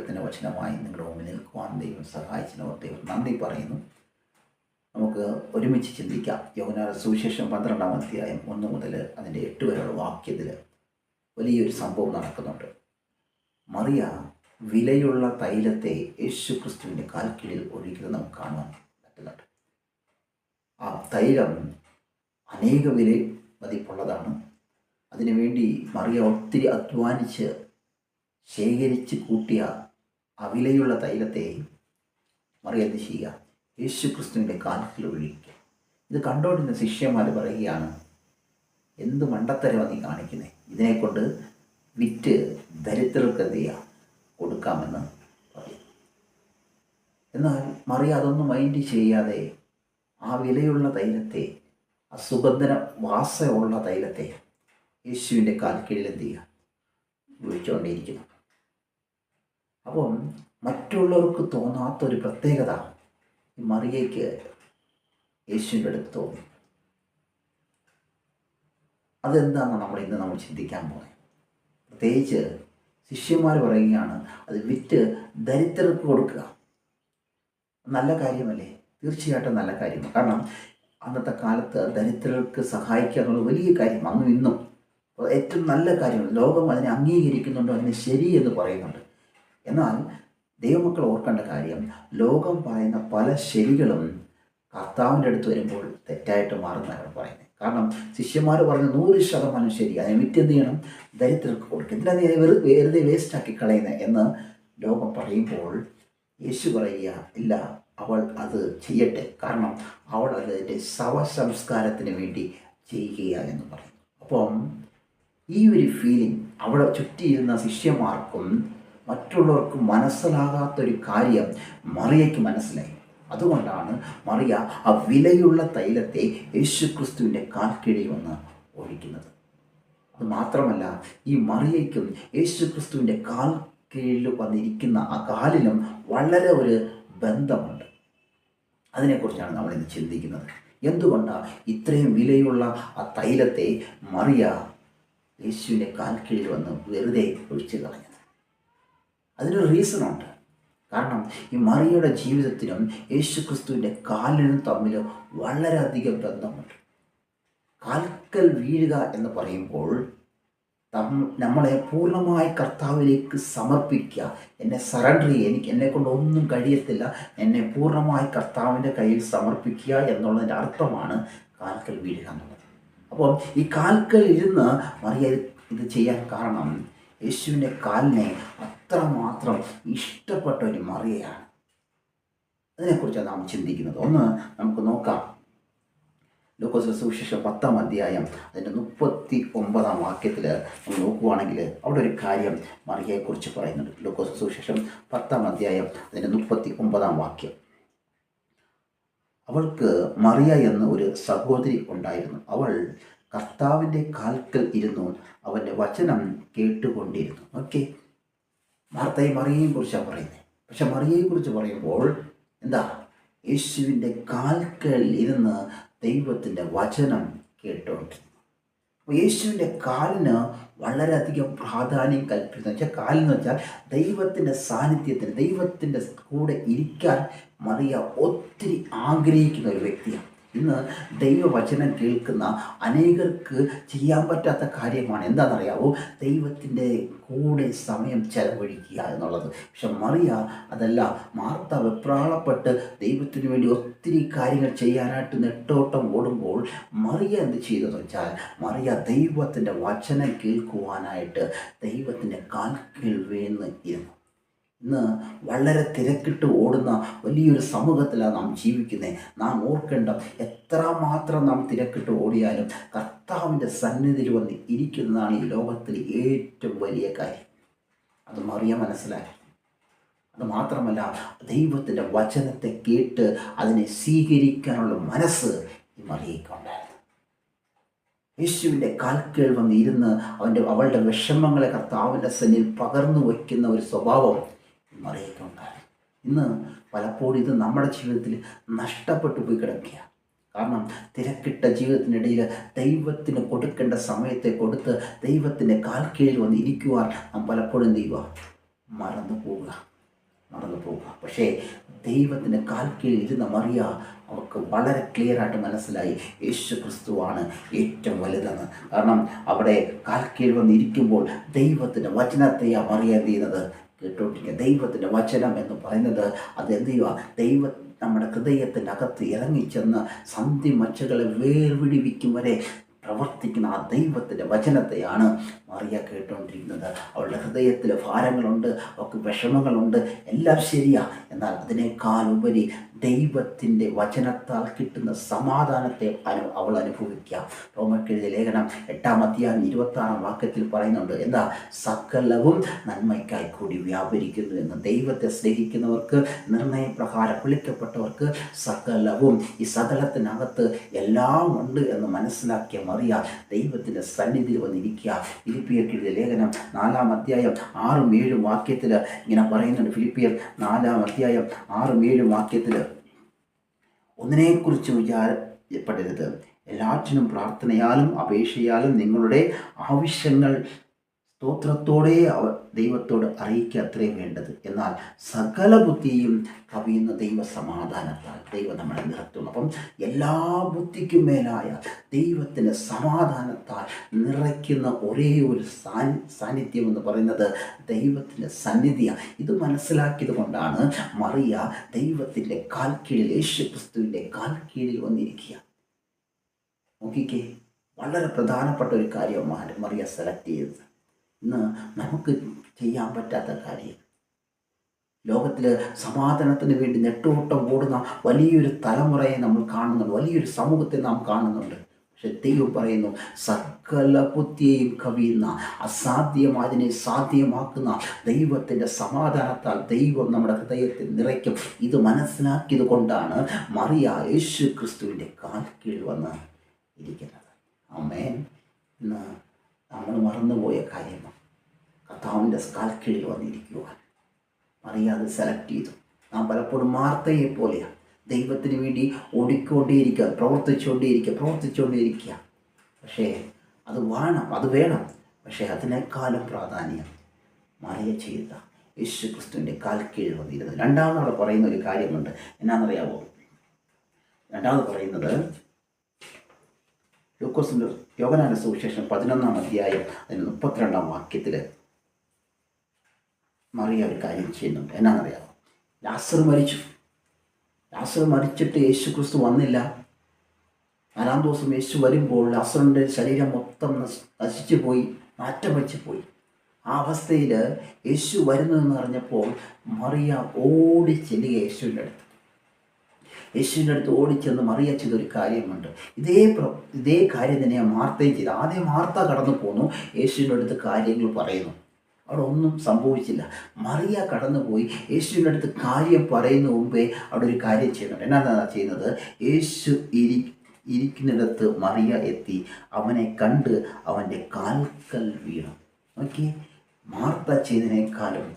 ദൈവത്തിന്റെ വചനമായി നിങ്ങളുടെ മുമ്പിൽ നിൽക്കുവാൻ ദൈവം സഹായിച്ചതിനോർ ദൈവം നന്ദി പറയുന്നു. നമുക്ക് ഒരുമിച്ച് ചിന്തിക്കാം. യോഗനാര സുവിശേഷം പന്ത്രണ്ടാം അധ്യായം ഒന്ന് മുതൽ അതിന്റെ എട്ട് വരെയുള്ള വാക്യത്തിൽ വലിയൊരു സംഭവം നടക്കുന്നുണ്ട്. മറിയ വിലയുള്ള തൈലത്തെ യേശു ക്രിസ്തുവിന്റെ കാൽക്കീഴിൽ ഒഴിക്കുന്നത് നമുക്ക് കാണുവാൻ പറ്റുന്നുണ്ട്. ആ തൈലം അനേക വില മതിപ്പുള്ളതാണ് അതിനുവേണ്ടി മറിയ ഒത്തിരി അധ്വാനിച്ച് ശേഖരിച്ച് കൂട്ടിയ ആ വിലയുള്ള തൈലത്തെ മറിയ എന്ത് ചെയ്യുക. യേശു ക്രിസ്തുവിന്റെ കാൽക്കിൽ ഒഴിക്കുക ഇത് കണ്ടോണ്ടിരുന്ന ശിഷ്യന്മാർ പറയുകയാണ് എന്ത് മണ്ടത്തരമാണ് നീ കാണിക്കുന്നത് ഇതിനെക്കൊണ്ട് വിറ്റ് ദരിദ്രർക്ക് എന്ത് ചെയ്യുക കൊടുക്കാമെന്ന് പറയും എന്നാൽ മറിയ അതൊന്നും മൈൻഡ് ചെയ്യാതെ ആ വിലയുള്ള തൈലത്തെ ആ സുഗന്ധന വാസമുള്ള തൈലത്തെ യേശുവിന്റെ കാൽക്കീഴിൽ എന്ത് ചെയ്യുക? ഉപയോഗിച്ചുകൊണ്ടേയിരിക്കുന്നു അപ്പം മറ്റുള്ളവർക്ക് തോന്നാത്തൊരു പ്രത്യേകത ഈ മറിയയ്ക്ക് യേശുവിന്റെ അടുത്ത് തോന്നി. അതെന്താണെന്ന് നമ്മൾ ഇന്ന് നമ്മൾ ചിന്തിക്കാൻ പോകുന്നത് പ്രത്യേകിച്ച് ശിഷ്യന്മാർ പറയുകയാണ് അത് വിറ്റ് ദരിദ്രർക്ക് കൊടുക്കുക. നല്ല കാര്യമല്ലേ? തീർച്ചയായിട്ടും നല്ല കാര്യമാണ്. കാരണം അന്നത്തെ കാലത്ത് ദരിദ്രർക്ക് സഹായിക്കുക എന്നുള്ള വലിയ കാര്യം. അന്നും ഇന്നും ഏറ്റവും നല്ല കാര്യമാണ് ലോകം അതിനെ അംഗീകരിക്കുന്നുണ്ട്? അതിനെ ശരി എന്ന് പറയുന്നുണ്ട്. എന്നാൽ ദൈവമക്കൾ ഓർക്കേണ്ട കാര്യം ലോകം പറയുന്ന പല ശരികളും കർത്താവിന്റെ അടുത്ത് വരുമ്പോൾ തെറ്റായിട്ട് മാറുന്നതാണ് പറയുന്നത്. കാരണം ശിഷ്യന്മാർ പറഞ്ഞ നൂറ് ശതമാനം ശരി അതിനെ വിറ്റെന്ത് ചെയ്യണം? ദരിദ്രർക്ക് കൊടുക്കുക എന്തിനാണ് വെറുതെ വെറു- വെറുതെ വേസ്റ്റാക്കി കളയുന്നത് എന്ന് ലോകം പറയുമ്പോൾ യേശു പറയുക ഇല്ല അവൾ അത് ചെയ്യട്ടെ. കാരണം അവൾ അതിന്റെ ശവസംസ്കാരത്തിന് വേണ്ടി ചെയ്യുക എന്ന് പറയും അപ്പം ഈ ഒരു ഫീലിംഗ് അവിടെ ചുറ്റിയിരുന്ന ശിഷ്യന്മാർക്കും മറ്റുള്ളവർക്കും മനസ്സിലാകാത്തൊരു കാര്യം മറിയയ്ക്ക് മനസ്സിലായി. അതുകൊണ്ടാണ് മറിയ ആ വിലയുള്ള തൈലത്തെ യേശുക്രിസ്തുവിന്റെ കാൽക്കീഴിൽ വന്ന് ഒഴിക്കുന്നത്. അത് മാത്രമല്ല ഈ മറിയയ്ക്കും യേശുക്രിസ്തുവിന്റെ കാൽ കീഴിൽ വന്നിരിക്കുന്ന ആ കാലിനും വളരെ ഒരു ബന്ധമുണ്ട്. അതിനെക്കുറിച്ചാണ് നമ്മൾ ഇന്ന് ചിന്തിക്കുന്നത്. എന്തുകൊണ്ടാണ് ഇത്രയും വിലയുള്ള ആ തൈലത്തെ മറിയ യേശുവിന്റെ കാൽ കീഴിൽ വന്ന് വെറുതെ ഒഴിച്ചു കളഞ്ഞത്? അതിനൊരു റീസണുണ്ട് കാരണം ഈ മറിയയുടെ ജീവിതത്തിനും യേശുക്രിസ്തുവിന്റെ കാലിനും തമ്മിൽ വളരെയധികം ബന്ധമുണ്ട്. കാൽക്കൽ വീഴുക എന്ന് പറയുമ്പോൾ നമ്മളെ പൂർണമായി കർത്താവിലേക്ക് സമർപ്പിക്കുക എന്നെ സറണ്ടർ ചെയ്യുക എനിക്ക് എന്നെ കൊണ്ട് ഒന്നും കഴിയത്തില്ല എന്നെ പൂർണമായി കർത്താവിന്റെ കയ്യിൽ സമർപ്പിക്കുക എന്നുള്ളതിന്റെ അർത്ഥമാണ് കാൽക്കൽ വീഴുക എന്നുള്ളത്. അപ്പോൾ ഈ കാൽക്കൽ ഇരുന്ന് മറിയ ഇത് ചെയ്യാൻ കാരണം യേശുവിന്റെ കാലിനെ അത്രമാത്രം ഇഷ്ടപ്പെട്ട ഒരു മറിയയാണ്. അതിനെക്കുറിച്ചാണ് നാം ചിന്തിക്കുന്നത്. ഒന്ന് നമുക്ക് നോക്കാം. ലൂക്കോസ് സുവിശേഷം പത്താം അധ്യായം അതിന്റെ മുപ്പത്തി ഒമ്പതാം വാക്യത്തിൽ നമ്മൾ നോക്കുവാണെങ്കിൽ അവിടെ ഒരു കാര്യം മറിയയെക്കുറിച്ച് പറയുന്നുണ്ട്. ലൂക്കോസ് സുവിശേഷം പത്താം അധ്യായം അതിന്റെ മുപ്പത്തി ഒമ്പതാം വാക്യം. അവൾക്ക് മറിയ എന്ന ഒരു സഹോദരി ഉണ്ടായിരുന്നു. അവൾ കർത്താവിന്റെ കാൽക്കൽ ഇരുന്നു. അവന്റെ വചനം കേട്ടുകൊണ്ടിരുന്നു. ഓക്കെ. വാർത്തയും മറിയേയും കുറിച്ചാണ് പറയുന്നത് പക്ഷെ മറിയയെക്കുറിച്ച് പറയുമ്പോൾ എന്താ? യേശുവിന്റെ കാൽക്കൽ ഇരുന്ന് ദൈവത്തിന്റെ വചനം കേട്ടുകൊണ്ടിരുന്നു അപ്പോൾ യേശുവിന്റെ കാലിന് വളരെയധികം പ്രാധാന്യം കൽപ്പിക്കുന്നു. വെച്ചാൽ കാലെന്ന് വെച്ചാൽ ദൈവത്തിന്റെ സാന്നിധ്യത്തിന് ദൈവത്തിന്റെ കൂടെ ഇരിക്കാൻ മറിയ ഒത്തിരി ആഗ്രഹിക്കുന്ന ഒരു വ്യക്തിയാണ്. ഇന്ന് ദൈവവചനം കേൾക്കുന്ന അനേകർക്ക് ചെയ്യാൻ പറ്റാത്ത കാര്യമാണ്. എന്താണെന്നറിയാവോ? ദൈവത്തിന്റെ കൂടെ സമയം ചെലവഴിക്കുക എന്നുള്ളത്. പക്ഷെ മറിയ അതല്ല മാർത്ത വെപ്രാളപ്പെട്ട് ദൈവത്തിന് വേണ്ടി ഒത്തിരി കാര്യങ്ങൾ ചെയ്യാനായിട്ട് നെട്ടോട്ടം ഓടുമ്പോൾ മറിയ എന്ത് ചെയ്തതെന്ന് വെച്ചാൽ മറിയ ദൈവത്തിന്റെ വചനം കേൾക്കുവാനായിട്ട് ദൈവത്തിന്റെ കാൽക്കിൽ വേന്ന് ഇരുന്നു. ഇന്ന് വളരെ തിരക്കിട്ട് ഓടുന്ന വലിയൊരു സമൂഹത്തിലാണ് നാം ജീവിക്കുന്നത് നാം ഓർക്കേണ്ട എത്ര മാത്രം നാം തിരക്കിട്ട് ഓടിയാലും കർത്താവിന്റെ സന്നിധിയിൽ വന്ന് ഇരിക്കുന്നതാണ് ഈ ലോകത്തിൽ ഏറ്റവും വലിയ കാര്യം. അത് മറിയ മനസ്സിലാക്കി അത് മാത്രമല്ല ദൈവത്തിന്റെ വചനത്തെ കേട്ട് അതിനെ സ്വീകരിക്കാനുള്ള മനസ്സ് ഈ മറിയക്കുണ്ടായിരുന്നു യേശുവിന്റെ കാൽക്കേൾ വന്ന് ഇരുന്ന് അവന്റെ അവളുടെ വിഷമങ്ങളെ കർത്താവിന്റെ സന്നിൽ പകർന്നു വയ്ക്കുന്ന ഒരു സ്വഭാവം ഈ മറിയക്കുണ്ടായിരുന്നു ഇന്ന് പലപ്പോഴും ഇത് നമ്മുടെ ജീവിതത്തിൽ നഷ്ടപ്പെട്ടു പോയി കിടക്കുകയാണ്. കാരണം തിരക്കിട്ട ജീവിതത്തിനിടയിൽ ദൈവത്തിന് കൊടുക്കേണ്ട സമയത്തെ കൊടുത്ത് ദൈവത്തിന്റെ കാൽ കീഴിൽ വന്ന് ഇരിക്കുവാൻ നാം പലപ്പോഴും എന്ത് ചെയ്യുക മറന്നു പോവുക. മറന്നു പോവുക. പക്ഷേ ദൈവത്തിന്റെ കാൽ കീഴിൽ ഇരുന്ന് മറിയ അവർക്ക് വളരെ ക്ലിയർ ആയിട്ട് മനസ്സിലായി. യേശു ക്രിസ്തുവാണ് ഏറ്റവും വലുതെന്ന്. കാരണം അവിടെ കാൽ കീഴിൽ വന്നിരിക്കുമ്പോൾ ദൈവത്തിന്റെ വചനത്തെയാണ് മറിയ ചെയ്യുന്നത്? കേട്ടോണ്ടിരിക്കുക. ദൈവത്തിന്റെ വചനം എന്ന് പറയുന്നത് അത് എന്ത് ചെയ്യുക? ദൈവ നമ്മുടെ ഹൃദയത്തിന്റെ അകത്ത് ഇറങ്ങിച്ചെന്ന് സന്ധി മച്ചകളെ വേർവിടിവിക്കും വരെ പ്രവർത്തിക്കുന്ന ആ ദൈവത്തിന്റെ വചനത്തെയാണ് മറിയ കേട്ടുകൊണ്ടിരിക്കുന്നത് അവളുടെ ഹൃദയത്തിൽ ഭാരങ്ങളുണ്ട് അവൾക്ക് വിഷമങ്ങളുണ്ട് എല്ലാം ശരിയാ. എന്നാൽ അതിനേക്കാൾ ഉപരി ദൈവത്തിന്റെ വചനത്താൽ കിട്ടുന്ന സമാധാനത്തെ അനു അവൾ അനുഭവിക്കുക റോമക്കെഴുതിയ ലേഖനം എട്ടാം അധ്യായം ഇരുപത്താറാം വാക്യത്തിൽ പറയുന്നുണ്ട് എന്താ? സകലവും നന്മയ്ക്കായി കൂടി വ്യാപരിക്കുന്നു എന്ന്. ദൈവത്തെ സ്നേഹിക്കുന്നവർക്ക് നിർണയപ്രകാരം വിളിക്കപ്പെട്ടവർക്ക് സകലവും ഈ സകലത്തിനകത്ത് എല്ലാം ഉണ്ട് എന്ന് മനസ്സിലാക്കിയ മറിയ ദൈവത്തിന്റെ സന്നിധിയിൽ വന്നിരിക്കുക. ഫിലിപ്പിയർക്കെഴുതിയ ലേഖനം നാലാം അധ്യായം ആറും ഏഴും വാക്യത്തിൽ ഇങ്ങനെ പറയുന്നുണ്ട്. ഫിലിപ്പിയർ നാലാം അധ്യായം ആറും ഏഴും വാക്യത്തിൽ ഒന്നിനെക്കുറിച്ച് വിചാരപ്പെടരുത്. എല്ലാറ്റിനും പ്രാർത്ഥനയാലും അപേക്ഷയാലും നിങ്ങളുടെ ആവശ്യങ്ങൾ സ്തോത്രത്തോടെ അവ ദൈവത്തോട് അറിയിക്കുക അത്രയും വേണ്ടത്. എന്നാൽ സകല ബുദ്ധിയും കവിയുന്ന ദൈവ സമാധാനത്താൽ ദൈവം നമ്മളെ നിറത്തുന്നു. അപ്പം എല്ലാ ബുദ്ധിക്കും മേലായ ദൈവത്തിന്റെ സമാധാനത്താൽ നിറയ്ക്കുന്ന ഒരേ ഒരു സാന്നിധ്യം എന്ന് പറയുന്നത് ദൈവത്തിന്റെ സന്നിധിയാണ്. ഇത് മനസ്സിലാക്കിയത് കൊണ്ടാണ് മറിയ ദൈവത്തിന്റെ കാൽ കീഴിൽ യേശു ക്രിസ്തുവിന്റെ കാൽ കീഴിൽ വന്നിരിക്കുക. നോക്കിക്കേ വളരെ പ്രധാനപ്പെട്ട ഒരു കാര്യമാണ് മറിയ സെലക്ട് ചെയ്തത്. ഇന്ന് നമുക്ക് ചെയ്യാൻ പറ്റാത്ത കാര്യം. ലോകത്തിൽ സമാധാനത്തിന് വേണ്ടി നെട്ടോട്ടം കൂടുന്ന വലിയൊരു തലമുറയെ നമ്മൾ കാണുന്നുണ്ട്. വലിയൊരു സമൂഹത്തെ നാം കാണുന്നുണ്ട്. പക്ഷെ ദൈവം പറയുന്നു സകല ബുദ്ധിയെയും കവിയുന്ന അസാധ്യമായതിനെ സാധ്യമാക്കുന്ന ദൈവത്തിന്റെ സമാധാനത്താൽ ദൈവം നമ്മുടെ ഹൃദയത്തിൽ നിറയ്ക്കും. ഇത് മനസ്സിലാക്കിയത് കൊണ്ടാണ് മറിയ യേശു ക്രിസ്തുവിന്റെ കാൽ കീഴ് വന്ന് ഇരിക്കുന്നത്. അമ്മേൻ നമ്മൾ മറന്നുപോയ കാര്യമാണ് കർത്താവിന്റെ കീഴിൽ വന്നിരിക്കുവാൻ. അറിയാതെ സെലക്ട് ചെയ്തു. നാം പലപ്പോഴും മാർത്തയെ പോലെയാണ് ദൈവത്തിന് വേണ്ടി ഓടിക്കൊണ്ടേയിരിക്കുക പ്രവർത്തിച്ചുകൊണ്ടേയിരിക്കുക പ്രവർത്തിച്ചുകൊണ്ടേയിരിക്കുക. പക്ഷേ അത് വേണം അത് വേണം. പക്ഷേ അതിനേക്കാളും പ്രാധാന്യം മറിയ ചെയ്ത. യേശു ക്രിസ്തുവിന്റെ കാൽ കീഴിൽ വന്നിരുന്നത്. രണ്ടാമത് അവിടെ പറയുന്ന ഒരു കാര്യമുണ്ട്. എന്നാണെന്നറിയാമോ രണ്ടാമത് പറയുന്നത് ലൂക്കോസിന്റെ യോഗനാന സുവിശേഷം പതിനൊന്നാം അധ്യായം അതിന് മുപ്പത്തിരണ്ടാം വാക്യത്തിൽ മറിയ ഒരു കാര്യം ചെയ്യുന്നുണ്ട്. എന്നാണെന്നറിയാമോ ലാസർ മരിച്ചു. ലാസർ മരിച്ചിട്ട് യേശു ക്രിസ്തു വന്നില്ല. നാലാം ദിവസം യേശു വരുമ്പോൾ ലാസറിന്റെ ശരീരം മൊത്തം നശ്- നശിച്ചു പോയി മാറ്റം വെച്ച് പോയി. ആ അവസ്ഥയിൽ യേശു വരുന്നതെന്ന് അറിഞ്ഞപ്പോൾ മറിയ ഓടി ചെല്ലുക യേശുവിന്റെ അടുത്ത്. യേശുവിന്റെ അടുത്ത് ഓടിച്ചെന്ന് മറിയ ചെയ്തൊരു കാര്യമുണ്ട്. ഇതേ ഇതേ കാര്യം തന്നെയാണ് മാർത്തയും ചെയ്ത്. ആദ്യം മാർത്ത കടന്നു പോന്നു. യേശുവിന്റെ അടുത്ത് കാര്യങ്ങൾ പറയുന്നു. അവിടെ ഒന്നും സംഭവിച്ചില്ല. മറിയ കടന്നുപോയി. യേശുവിന്റെ അടുത്ത് കാര്യം പറയുന്ന മുമ്പേ അവിടെ ഒരു കാര്യം ചെയ്യുന്നുണ്ട്. എന്നാണ് ചെയ്യുന്നത്? യേശു ഇരി ഇരിക്കുന്നിടത്ത് മറിയ എത്തി. അവനെ കണ്ട് അവന്റെ കാൽക്കൽ വീണു. നോക്കി മാർത്ത ചെയ്തതിനേക്കാളും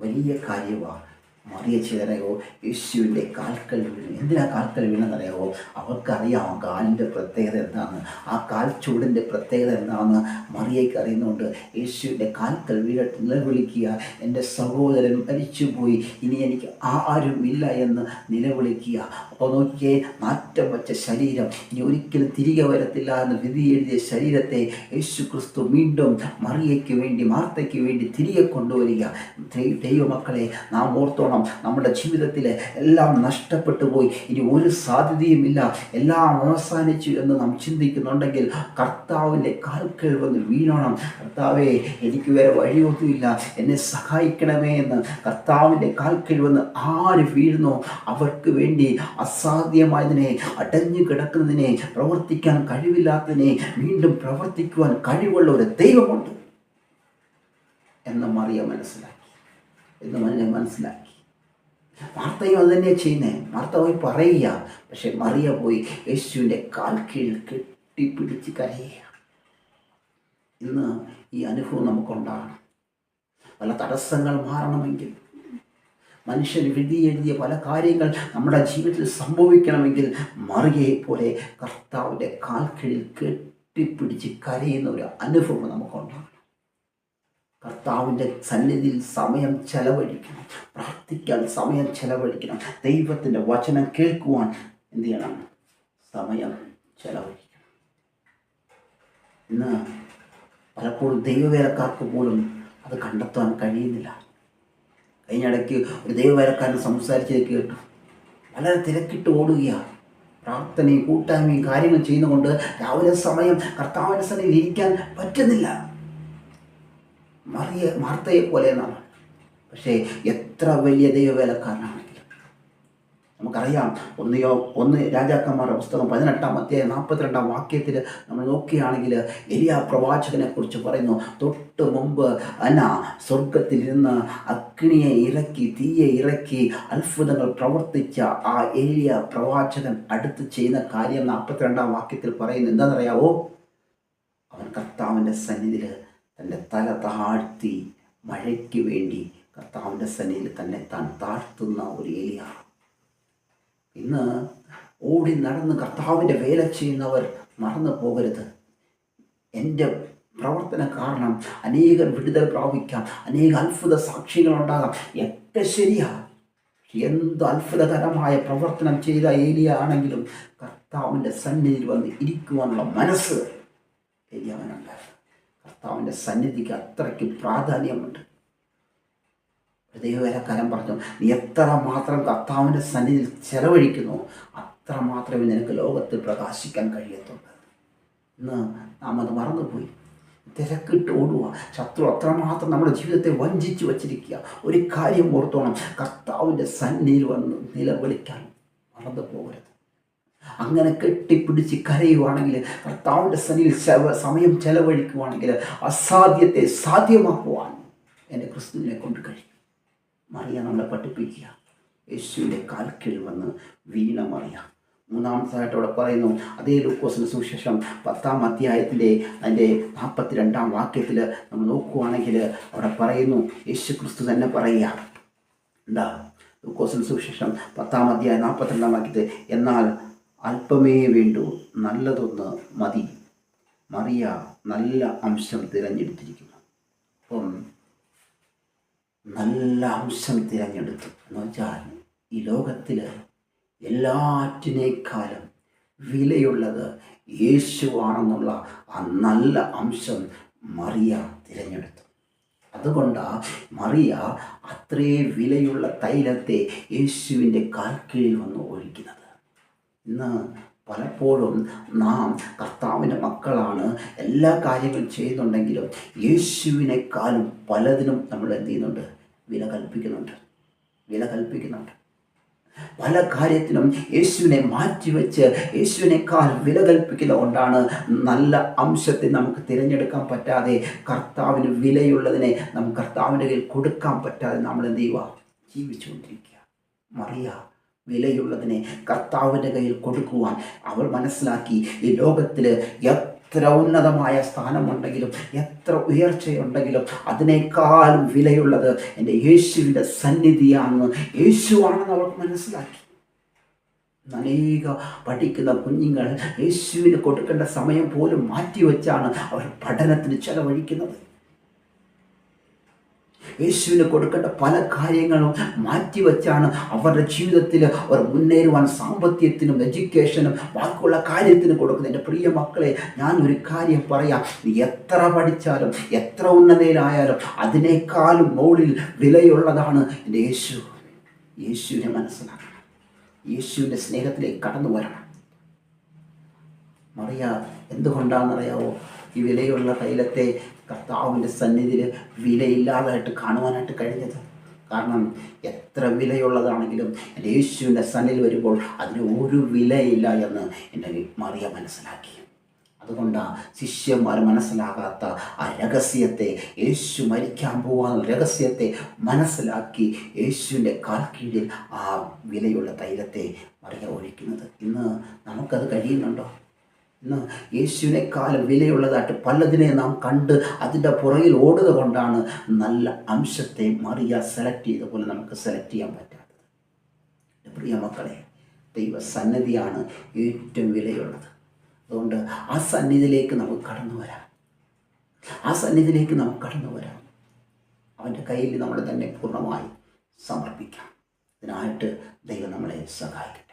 വലിയ കാര്യമാണ് മറിയ ചേരയോ യേശുവിന്റെ കാൽക്കൽ വീണു. എന്തിനാ കാൽക്കൽ വീണെന്നറിയാവോ? അവർക്കറിയാം ആ കാലിന്റെ പ്രത്യേകത എന്താണ് ആ കാൽ ചൂടിന്റെ പ്രത്യേകത എന്താണെന്ന് മറിയയ്ക്ക് അറിയുന്നുണ്ട്. യേശുവിന്റെ കാൽക്കൽ വീഴട്ട് നിലവിളിക്കുക. എന്റെ സഹോദരൻ മരിച്ചുപോയി. ഇനി എനിക്ക് ആരും ഇല്ല എന്ന് നിലവിളിക്കുക. അപ്പോൾ നോക്കിയേ മാറ്റം വച്ച ശരീരം. ഇനി ഒരിക്കലും തിരികെ വരത്തില്ല എന്ന് വിധി എഴുതിയ ശരീരത്തെ യേശു ക്രിസ്തു വീണ്ടും മറിയയ്ക്ക് വേണ്ടി മാർത്തയ്ക്ക് വേണ്ടി തിരികെ കൊണ്ടുവരിക. ദൈവമക്കളെ നാം ഓർത്തോണം നമ്മുടെ ജീവിതത്തിൽ എല്ലാം നഷ്ടപ്പെട്ടു പോയി. ഇനി ഒരു സാധ്യതയുമില്ല എല്ലാം അവസാനിച്ചു എന്ന് നാം ചിന്തിക്കുന്നുണ്ടെങ്കിൽ കർത്താവിന്റെ കാൽക്കൽ വന്ന് വീണോണം. കർത്താവേ എനിക്ക് വേറെ വഴിയൊന്നുമില്ല. എന്നെ സഹായിക്കണമേ എന്ന് കർത്താവിന്റെ കാൽക്കൽ വന്ന് ആര് വീഴുന്നു? അവർക്ക് വേണ്ടി അസാധ്യമായതിനെ അടഞ്ഞു കിടക്കുന്നതിനെ പ്രവർത്തിക്കാൻ കഴിവില്ലാത്തതിനെ വീണ്ടും പ്രവർത്തിക്കുവാൻ കഴിവുള്ള ഒരു ദൈവമുണ്ട് എന്ന് മറിയ മനസ്സിലാക്കി. എന്ന് മറിയ മനസ്സിലാക്കി. വാർത്തയും അത് തന്നെയാണ് ചെയ്യുന്നത് വാർത്ത പോയി പറയുക. പക്ഷെ മറിയ പോയി യേശുവിന്റെ കാൽ കീഴിൽ കെട്ടിപ്പിടിച്ച് കരയുക. ഇന്ന് ഈ അനുഭവം നമുക്കുണ്ടാകണം. പല തടസ്സങ്ങൾ മാറണമെങ്കിൽ മനുഷ്യൻ വിധി എഴുതിയ പല കാര്യങ്ങൾ നമ്മുടെ ജീവിതത്തിൽ സംഭവിക്കണമെങ്കിൽ മറിയയെ പോലെ കർത്താവിന്റെ കാൽ കീഴിൽ കെട്ടിപ്പിടിച്ച് കരയുന്ന ഒരു അനുഭവം നമുക്കുണ്ടാകണം. കർത്താവിന്റെ സന്നിധിയിൽ സമയം ചെലവഴിക്കണം. പ്രാർത്ഥിക്കാൻ സമയം ചെലവഴിക്കണം. ദൈവത്തിന്റെ വചനം കേൾക്കുവാൻ എന്ത് ചെയ്യണം? സമയം ചെലവഴിക്കണം. ഇന്ന് പലപ്പോഴും ദൈവവേലക്കാർക്ക് പോലും അത് കണ്ടെത്താൻ കഴിയുന്നില്ല. കഴിഞ്ഞിടയ്ക്ക് ഒരു ദൈവവേലക്കാരൻ സംസാരിച്ചത് കേട്ടു. വളരെ തിരക്കിട്ട് ഓടുകയാണ് പ്രാർത്ഥനയും കൂട്ടായ്മയും കാര്യങ്ങൾ ചെയ്യുന്നതുകൊണ്ട് രാവിലെ സമയം കർത്താവിന്റെ സന്നിധിയിൽ ഇരിക്കാൻ പറ്റുന്നില്ല. മറിയ മാർത്തയെ പോലെ എന്നാണ്. പക്ഷേ എത്ര വലിയ ദൈവവേലക്കാരനാണെങ്കിലും. നമുക്കറിയാം ഒന്നിയോ ഒന്ന് രാജാക്കന്മാരുടെ പുസ്തകം പതിനെട്ടാം അധ്യായം നാൽപ്പത്തിരണ്ടാം വാക്യത്തിൽ നമ്മൾ നോക്കുകയാണെങ്കിൽ എലിയ പ്രവാചകനെ കുറിച്ച് പറയുന്നു തൊട്ട് മുമ്പ് അന സ്വർഗത്തിൽ നിന്ന് അഗ്നിയെ ഇറക്കി തീയെ ഇറക്കി അത്ഭുതങ്ങൾ പ്രവർത്തിച്ച ആ എലിയ പ്രവാചകൻ അടുത്ത് ചെയ്യുന്ന കാര്യം നാൽപ്പത്തിരണ്ടാം വാക്യത്തിൽ പറയുന്നു. എന്താണെന്നറിയാവോ? അവൻ കർത്താവിന്റെ സന്നിധിയിൽ തന്റെ തല താഴ്ത്തി മഴയ്ക്ക് വേണ്ടി കർത്താവിന്റെ സന്നിയിൽ തന്നെ താൻ താഴ്ത്തുന്ന ഒരു ഏലിയ. ഇന്ന് ഓടി നടന്ന് കർത്താവിന്റെ വേല ചെയ്യുന്നവർ മറന്നു പോകരുത്. എന്റെ പ്രവർത്തന കാരണം അനേകം വിടുതൽ പ്രാപിക്കാം. അനേക അത്ഭുത സാക്ഷികൾ എത്ര ശരിയാ. എന്ത് അത്ഭുതകരമായ പ്രവർത്തനം ചെയ്ത ഏലിയ ആണെങ്കിലും കർത്താവിന്റെ സന്നിധിയിൽ വന്ന് ഇരിക്കുവാനുള്ള മനസ്സ് ഏലിയാവനുണ്ടായിരുന്നു കർത്താവിന്റെ സന്നിധിക്ക് അത്രയ്ക്ക് പ്രാധാന്യമുണ്ട്. ദൈവവേലക്കാരൻ പറഞ്ഞു നീ എത്ര മാത്രം കർത്താവിന്റെ സന്നിധിയിൽ ചെലവഴിക്കുന്നു അത്ര മാത്രമേ നിനക്ക് ലോകത്തിൽ പ്രകാശിക്കാൻ കഴിയത്തുള്ളൂ. ഇന്ന് നാം അത് മറന്നുപോയി. തിരക്കിട്ട് ഓടുക. ശത്രു അത്രമാത്രം നമ്മുടെ ജീവിതത്തെ വഞ്ചിച്ചു വച്ചിരിക്കുക. ഒരു കാര്യം ഓർത്തോണം കർത്താവിന്റെ സന്നിധിയിൽ വന്ന് നിലവിളിക്കാൻ മറന്നു പോകരുത് അങ്ങനെ കെട്ടിപ്പിടിച്ച് കരയുവാണെങ്കിൽ കർത്താവിന്റെ സനിയിൽ സമയം ചെലവഴിക്കുവാണെങ്കിൽ അസാധ്യത്തെ സാധ്യമാക്കുവാൻ എന്റെ ക്രിസ്തുവിനെ കൊണ്ട് കഴിയും. മറിയ നമ്മളെ പഠിപ്പിക്കുക. യേശുവിന്റെ കാൽക്കീഴിൽ വന്ന് വീണ മറിയ. മൂന്നാമതായിട്ട് അവിടെ പറയുന്നു അതേ ലൂക്കോസിന് സുവിശേഷം പത്താം അധ്യായത്തിന്റെ അതിന്റെ നാൽപ്പത്തി രണ്ടാം വാക്യത്തിൽ നമ്മൾ നോക്കുവാണെങ്കിൽ അവിടെ പറയുന്നു യേശു ക്രിസ്തു തന്നെ പറയുക. എന്താ ലൂക്കോസിന് സുവിശേഷം പത്താം അധ്യായം നാൽപ്പത്തിരണ്ടാം വാക്യത്തിൽ എന്നാൽ അല്പമേ വേണ്ടു നല്ലതൊന്ന് മതി. മറിയ നല്ല അംശം തിരഞ്ഞെടുത്തിരിക്കുന്നു. അപ്പം നല്ല അംശം തിരഞ്ഞെടുത്തു. എന്ന് വെച്ചാൽ ഈ ലോകത്തിൽ എല്ലാറ്റിനേക്കാളും വിലയുള്ളത് യേശുവാണെന്നുള്ള ആ നല്ല അംശം മറിയ തിരഞ്ഞെടുത്തു. അതുകൊണ്ടാ മറിയ അത്രേ വിലയുള്ള തൈലത്തെ യേശുവിന്റെ കാൽക്കീഴിൽ വന്ന് ഒഴിക്കുന്നത്. ഇന്ന് പലപ്പോഴും നാം കർത്താവിന്റെ മക്കളാണ് എല്ലാ കാര്യങ്ങളും ചെയ്യുന്നുണ്ടെങ്കിലും യേശുവിനേക്കാളും പലതിനും നമ്മൾ എന്ത് ചെയ്യുന്നുണ്ട്? വില കൽപ്പിക്കുന്നുണ്ട്. വില കൽപ്പിക്കുന്നുണ്ട്. പല കാര്യത്തിനും യേശുവിനെ മാറ്റിവെച്ച് യേശുവിനേക്കാൾ വില കൽപ്പിക്കുന്ന കൊണ്ടാണ് നല്ല അംശത്തെ നമുക്ക് തിരഞ്ഞെടുക്കാൻ പറ്റാതെ കർത്താവിന് വിലയുള്ളതിനെ നമുക്ക് കർത്താവിന്റെ കയ്യിൽ കൊടുക്കാൻ പറ്റാതെ നമ്മൾ എന്ത് ചെയ്യുക? ജീവിച്ചുകൊണ്ടിരിക്കുക. മറിയ വിലയുള്ളതിനെ കർത്താവിന്റെ കയ്യിൽ കൊടുക്കുവാൻ അവൾ മനസ്സിലാക്കി ഈ ലോകത്തിൽ എത്ര ഉന്നതമായ സ്ഥാനമുണ്ടെങ്കിലും എത്ര ഉയർച്ചയുണ്ടെങ്കിലും അതിനേക്കാളും വിലയുള്ളത് എന്റെ യേശുവിന്റെ സന്നിധിയാണെന്ന് യേശുവാണെന്ന് അവൾക്ക് മനസ്സിലാക്കി. അനേക പഠിക്കുന്ന കുഞ്ഞുങ്ങൾ യേശുവിന് കൊടുക്കേണ്ട സമയം പോലും മാറ്റിവെച്ചാണ് അവർ പഠനത്തിന് ചെലവഴിക്കുന്നത്. യേശുവിന് കൊടുക്കേണ്ട പല കാര്യങ്ങളും മാറ്റിവെച്ചാണ് അവരുടെ ജീവിതത്തിൽ അവർ മുന്നേറുവാൻ സാമ്പത്തികത്തിനും എഡ്യൂക്കേഷനും ബാക്കിയുള്ള കാര്യത്തിനും കൊടുക്കുന്നത്. എന്റെ പ്രിയ മക്കളെ ഞാൻ ഒരു കാര്യം പറയാം. നീ എത്ര പഠിച്ചാലും എത്ര ഉന്നതയിലായാലും അതിനേക്കാളും മുകളിൽ വിലയുള്ളതാണ് എന്റെ യേശു. യേശുവിനെ മനസ്സിലാക്കണം. യേശുവിന്റെ സ്നേഹത്തിലേക്ക് കടന്നു വരണം മറിയ എന്തുകൊണ്ടാണെന്നറിയാവോ? ഈ വിലയുള്ള തൈലത്തെ കർത്താവിന്റെ സന്നിധിയിൽ വിലയില്ലാതായിട്ട് കാണുവാനായിട്ട് കഴിഞ്ഞത്. കാരണം എത്ര വിലയുള്ളതാണെങ്കിലും എന്റെ യേശുവിന്റെ സന്നിധിയിൽ വരുമ്പോൾ അതിന് ഒരു വിലയില്ല എന്ന് എന്റെ മറിയ മനസ്സിലാക്കി. അതുകൊണ്ടാണ് ശിഷ്യന്മാർ മനസ്സിലാകാത്ത ആ രഹസ്യത്തെ യേശു മരിക്കാൻ പോകാൻ രഹസ്യത്തെ മനസ്സിലാക്കി യേശുവിന്റെ കാൽക്കീഴിൽ ആ വിലയുള്ള തൈലത്തെ മറിയ ഒഴിക്കുന്നത്. ഇന്ന് നമുക്കത് കഴിയുന്നുണ്ടോ? ഇന്ന് യേശുവിനേക്കാളും വിലയുള്ളതായിട്ട് പലതിനെ നാം കണ്ട് അതിന്റെ പുറകിൽ ഓടുക കൊണ്ടാണ് നല്ല അംശത്തെ മറിയ സെലക്ട് ചെയ്ത പോലെ നമുക്ക് സെലക്ട് ചെയ്യാൻ പറ്റാത്തത്. പ്രിയ മക്കളെ ദൈവ സന്നിധിയാണ് ഏറ്റവും വിലയുള്ളത്. അതുകൊണ്ട് ആ സന്നിധിയിലേക്ക് നമുക്ക് കടന്നു വരാം. ആ സന്നിധിയിലേക്ക് നമുക്ക് കടന്നു വരാം. അവന്റെ കയ്യിൽ നമ്മൾ തന്നെ പൂർണമായി സമർപ്പിക്കാം. അതിനായിട്ട് ദൈവം നമ്മളെ സഹായിക്കട്ടെ